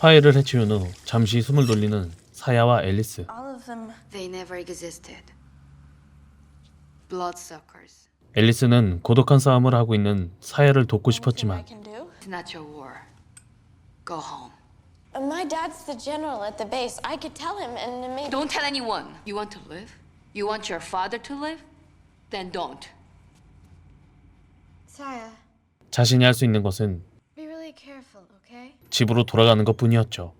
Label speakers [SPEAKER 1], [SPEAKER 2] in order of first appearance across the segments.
[SPEAKER 1] 파일을 해치운 후 잠시 숨을 돌리는 사야와 앨리스.
[SPEAKER 2] All of them.
[SPEAKER 3] They never existed. Bloodsuckers.
[SPEAKER 1] 앨리스는 고독한 싸움을 하고 있는 사야를 돕고 싶었지만.
[SPEAKER 2] Uh, My dad's the general at the base. I could tell him, and maybe.
[SPEAKER 3] Don't tell anyone. You want to live? You want your father to live? Then don't.
[SPEAKER 2] Saya,
[SPEAKER 1] 자신이 할 수 있는 것은
[SPEAKER 2] be really careful, okay?
[SPEAKER 1] 집으로 돌아가는 것 뿐이었죠.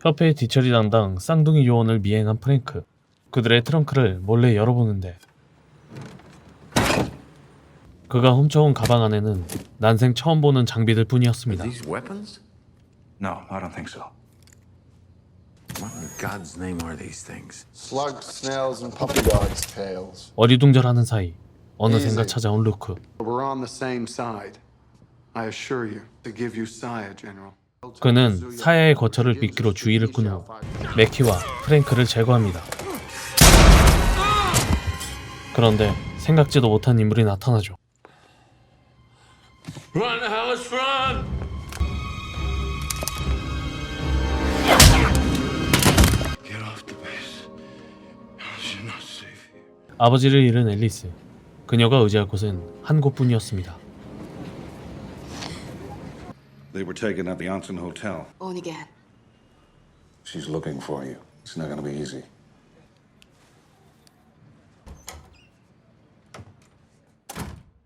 [SPEAKER 1] 협회의 뒤처리 담당 쌍둥이 요원을 미행한 프랭크. 그들의 트렁크를 몰래 열어보는데 그가 훔쳐온 가방 안에는 난생 처음 보는 장비들 뿐이었습니다.
[SPEAKER 4] No, I don't think so.
[SPEAKER 5] What in God's name are these things?
[SPEAKER 6] Slugs, snails, and puppy dogs' tails.
[SPEAKER 1] 어리둥절하는 사이 어느샌가 찾아온 루크.
[SPEAKER 7] We're on the same side. I assure you, to give you Saya, General.
[SPEAKER 1] 그는 사야의 거처를 빗기로 주의를 끈후 맥키와 프랭크를 제거합니다. 그런데 생각지도 못한 인물이 나타나죠.
[SPEAKER 5] Run, Alice, run! Get off the base. Alice, you're not safe here.
[SPEAKER 1] 아버지를 잃은 앨리스. 그녀가 의지할 곳은 한 곳뿐이었습니다.
[SPEAKER 4] They were taken at the Anson Hotel.
[SPEAKER 3] On again.
[SPEAKER 4] She's looking for you. It's not gonna be easy.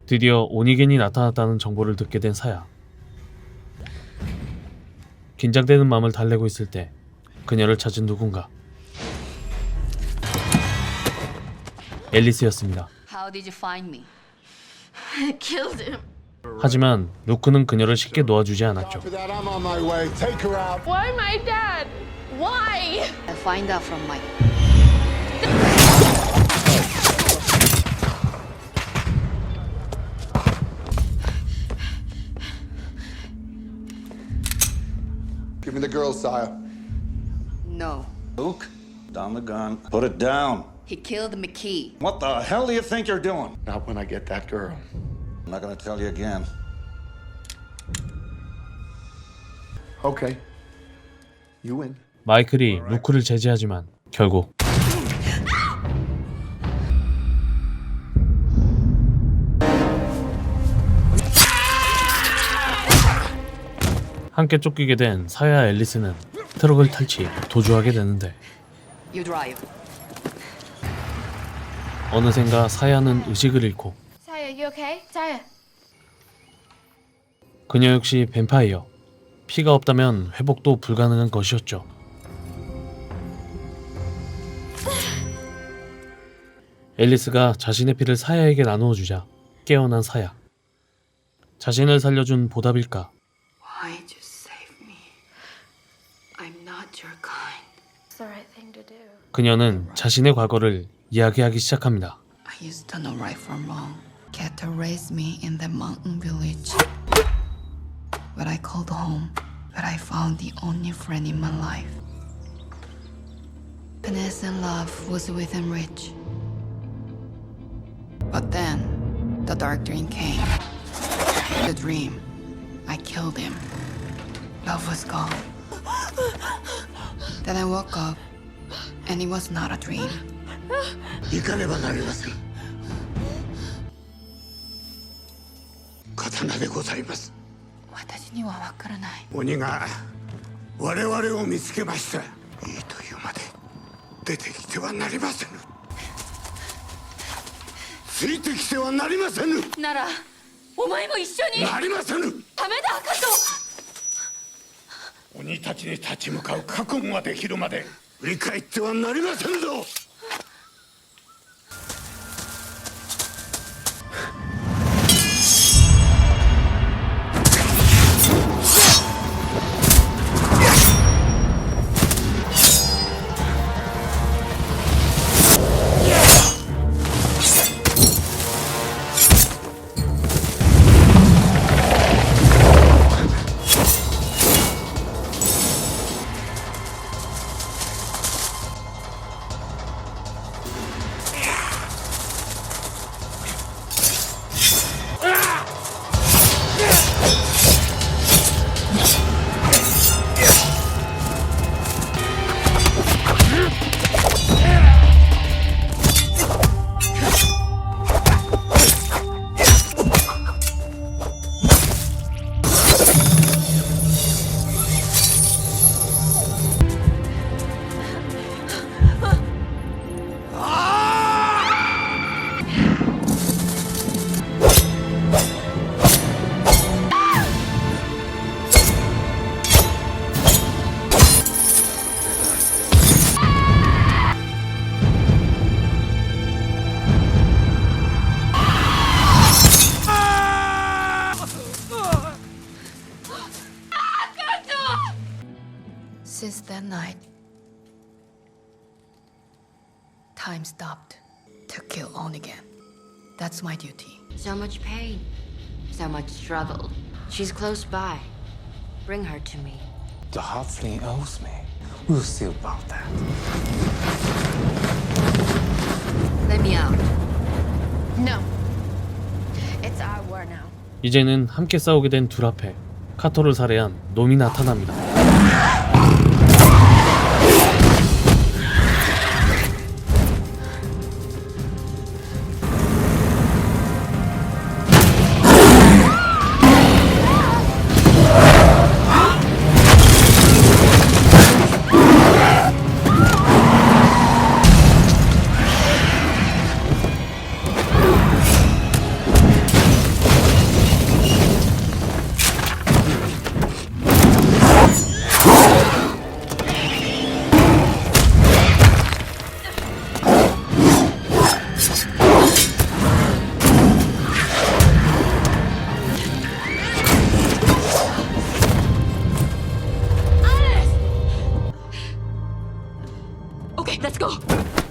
[SPEAKER 1] 드디어 오니겐이 나타났다는 정보를 듣게 된 사야. 긴장되는 마음을 달래고 있을 때 그녀를 찾은 누군가. 앨리스였습니다.
[SPEAKER 3] How did you find me?
[SPEAKER 2] I killed him.
[SPEAKER 1] 하지만 루크는 그녀를 쉽게 놓아주지 않았죠.
[SPEAKER 6] For that, I'm on my way. Take her out.
[SPEAKER 2] Why my dad? Why?
[SPEAKER 3] I find out from Mike.
[SPEAKER 6] Give me the girl, Saya.
[SPEAKER 3] No.
[SPEAKER 4] Luke, down the gun. Put it down.
[SPEAKER 3] He killed McKee.
[SPEAKER 4] What the hell do you think you're doing?
[SPEAKER 6] Not when I get that girl.
[SPEAKER 4] I'm not gonna tell you again.
[SPEAKER 6] Okay. You win.
[SPEAKER 1] 마이클이 루크를 제지하지만 결국 함께 쫓기게 된 사야 앨리스는 트럭을 탈취 도주하게 되는데
[SPEAKER 3] You drive.
[SPEAKER 1] 어느샌가 사야는 의식을 잃고
[SPEAKER 2] Saya, you okay? Saya.
[SPEAKER 1] 그녀 역시 뱀파이어 피가 없다면 회복도 불가능한 것이었죠. 앨리스가 자신의 피를 사야에게 나누어 주자 깨어난 사야. 자신을 살려준 보답일까?
[SPEAKER 3] Why'd you save me? I'm not your kind.
[SPEAKER 2] It's the right thing to do.
[SPEAKER 1] 그녀는 자신의 과거를 이야기하기 시작합니다.
[SPEAKER 3] I used to know right from wrong. Keta raised me in the mountain village. What I called home. But I found the only friend in my life. Finesse and love was within reach. But then, the dark dream came. The dream. I killed him. Love was gone. Then I woke up, and it was not a dream.
[SPEAKER 5] 行かねばなりません。 刀でございます。
[SPEAKER 3] 私にはわからない。
[SPEAKER 5] 鬼が我々を見つけました。いいというまで出てきてはなりませぬ。ついてきてはなりませぬ。
[SPEAKER 3] ならお前も一緒に
[SPEAKER 5] なりませぬ。
[SPEAKER 3] ダメだカト
[SPEAKER 5] 鬼たちに立ち向かう覚悟ができるまで振り返ってはなりませぬぞ。
[SPEAKER 3] Since that night, time stopped to kill on again. That's my duty.
[SPEAKER 8] So much pain, so much struggle. She's close by. Bring her to me.
[SPEAKER 9] The Halfling owes me. We'll see about that.
[SPEAKER 8] Let me out.
[SPEAKER 2] No. It's our war now.
[SPEAKER 1] 이제는 함께 싸우게 된 둘 앞에 카토를 살해한 놈이 나타납니다.
[SPEAKER 8] Let's go.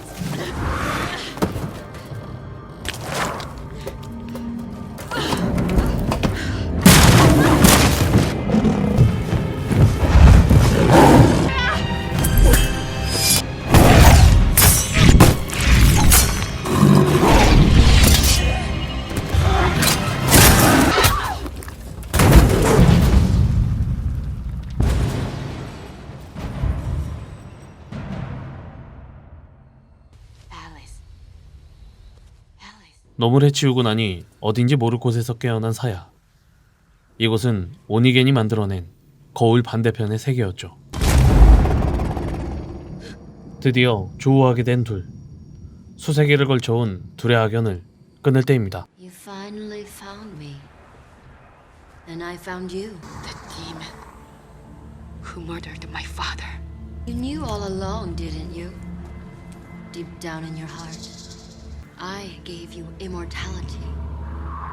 [SPEAKER 1] 놈을 해치우고 나니 어딘지 모를 곳에서 깨어난 사야. 이곳은 오니겐이 만들어낸 거울 반대편의 세계였죠. 드디어 조우하게 된 둘. 수세기를 걸쳐온 둘의 악연을 끊을 때입니다.
[SPEAKER 8] You finally found me. And I found you.
[SPEAKER 3] The demon who murdered my father.
[SPEAKER 8] You knew all along, didn't you? Deep down in your heart, I gave you immortality.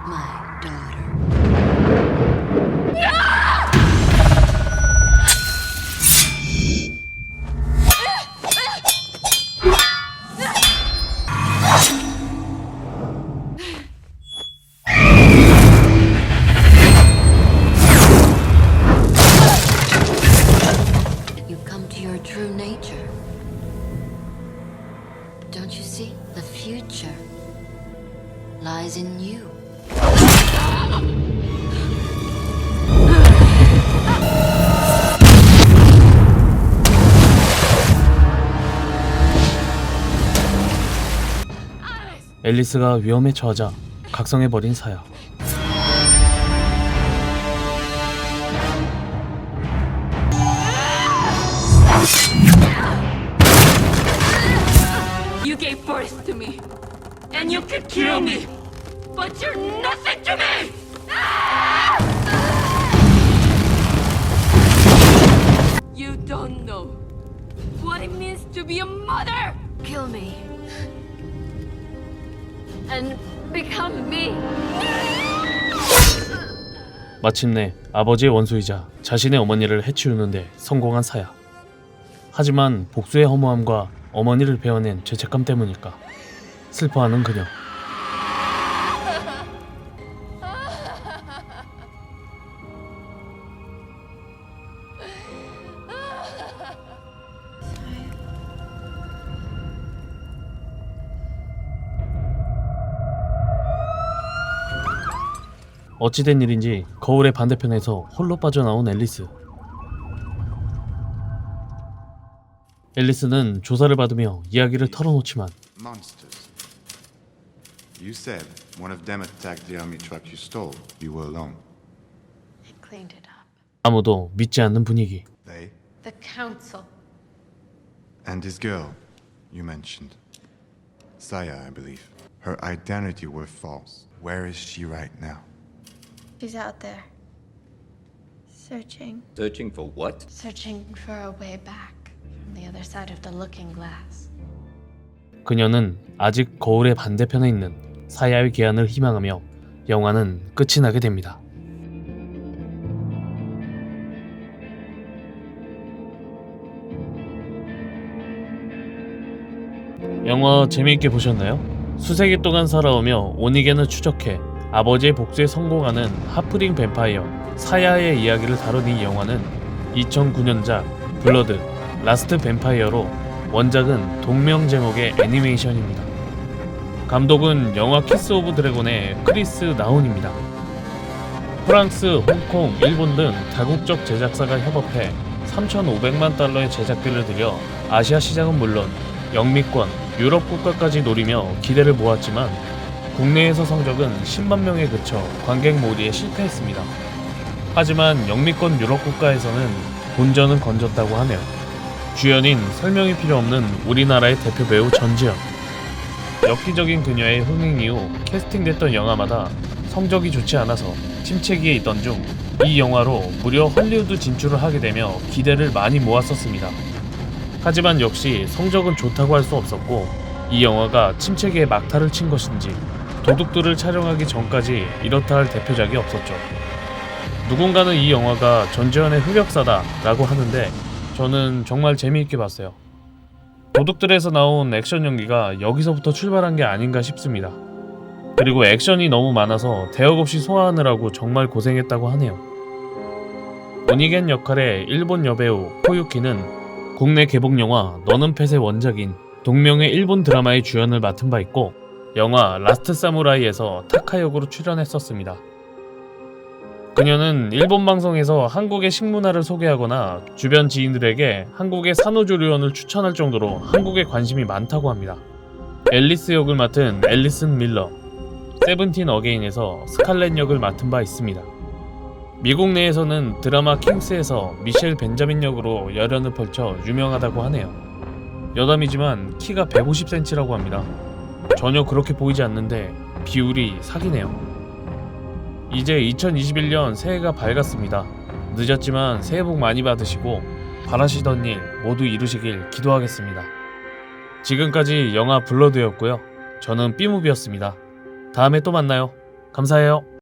[SPEAKER 8] My daughter. Lies in you.
[SPEAKER 1] 앨리스가 위험에 처하자 각성해버린 사야.
[SPEAKER 10] You gave birth to me, and you could kill me, but you're nothing to me! You don't know what it means to be a mother!
[SPEAKER 8] Kill me. And become me.
[SPEAKER 1] 마침내 아버지의 원수이자 자신의 어머니를 해치우는데 성공한 사야. 하지만 복수의 허무함과 어머니를 베어낸 죄책감 때문일까 슬퍼하는 그녀. 어찌된 일인지 거울의 반대편에서 홀로 빠져나온 앨리스. 앨리스는 조사를 받으며 이야기를 털어놓지만.
[SPEAKER 11] You said one of them attacked the army truck you stole. You were alone.
[SPEAKER 2] I cleaned it up.
[SPEAKER 1] 아무도 믿지 않는 분위기.
[SPEAKER 11] They
[SPEAKER 2] The council.
[SPEAKER 11] and this girl you mentioned. Saya, I believe. Her identity were false. Where is she right now?
[SPEAKER 2] She's out there. Searching.
[SPEAKER 9] Searching for what?
[SPEAKER 2] Searching for a way back from the other side of the looking glass.
[SPEAKER 1] 그녀는 아직 거울의 반대편에 있는 사야의 개안을 희망하며 영화는 끝이 나게 됩니다. 영화 재미있게 보셨나요? 수세기 동안 살아오며 오니겐을 추적해 아버지의 복수에 성공하는 하프링 뱀파이어 사야의 이야기를 다룬 이 영화는 2009년작 블러드 라스트 뱀파이어로 원작은 동명 제목의 애니메이션입니다. 감독은 영화 키스 오브 드래곤의 크리스 나훈입니다. 프랑스, 홍콩, 일본 등 다국적 제작사가 협업해 3,500만 달러의 제작비를 들여 아시아 시장은 물론 영미권, 유럽 국가까지 노리며 기대를 모았지만 국내에서 성적은 10만 명에 그쳐 관객 몰이에 실패했습니다. 하지만 영미권 유럽 국가에서는 본전은 건졌다고 하네요. 주연인 설명이 필요 없는 우리나라의 대표 배우 전지현. 엽기적인 그녀의 흥행 이후 캐스팅됐던 영화마다 성적이 좋지 않아서 침체기에 있던 중 이 영화로 무려 헐리우드 진출을 하게 되며 기대를 많이 모았었습니다. 하지만 역시 성적은 좋다고 할 수 없었고 이 영화가 침체기에 막타를 친 것인지 도둑들을 촬영하기 전까지 이렇다 할 대표작이 없었죠. 누군가는 이 영화가 전지현의 흑역사다 라고 하는데 저는 정말 재미있게 봤어요. 도둑들에서 나온 액션 연기가 여기서부터 출발한 게 아닌가 싶습니다. 그리고 액션이 너무 많아서 대역 없이 소화하느라고 정말 고생했다고 하네요. 오니겐 역할의 일본 여배우 호유키는 국내 개봉 영화 너는 펫의 원작인 동명의 일본 드라마의 주연을 맡은 바 있고 영화 라스트 사무라이에서 타카 역으로 출연했었습니다. 그녀는 일본 방송에서 한국의 식문화를 소개하거나 주변 지인들에게 한국의 산후조리원을 추천할 정도로 한국에 관심이 많다고 합니다. 앨리스 역을 맡은 앨리슨 밀러, 세븐틴 어게인에서 스칼렛 역을 맡은 바 있습니다. 미국 내에서는 드라마 킹스에서 미셸 벤자민 역으로 열연을 펼쳐 유명하다고 하네요. 여담이지만 키가 150cm라고 합니다. 전혀 그렇게 보이지 않는데 비율이 사기네요. 이제 2021년 새해가 밝았습니다. 늦었지만 새해 복 많이 받으시고 바라시던 일 모두 이루시길 기도하겠습니다. 지금까지 영화 블러드였고요. 저는 삐무비였습니다. 다음에 또 만나요. 감사해요.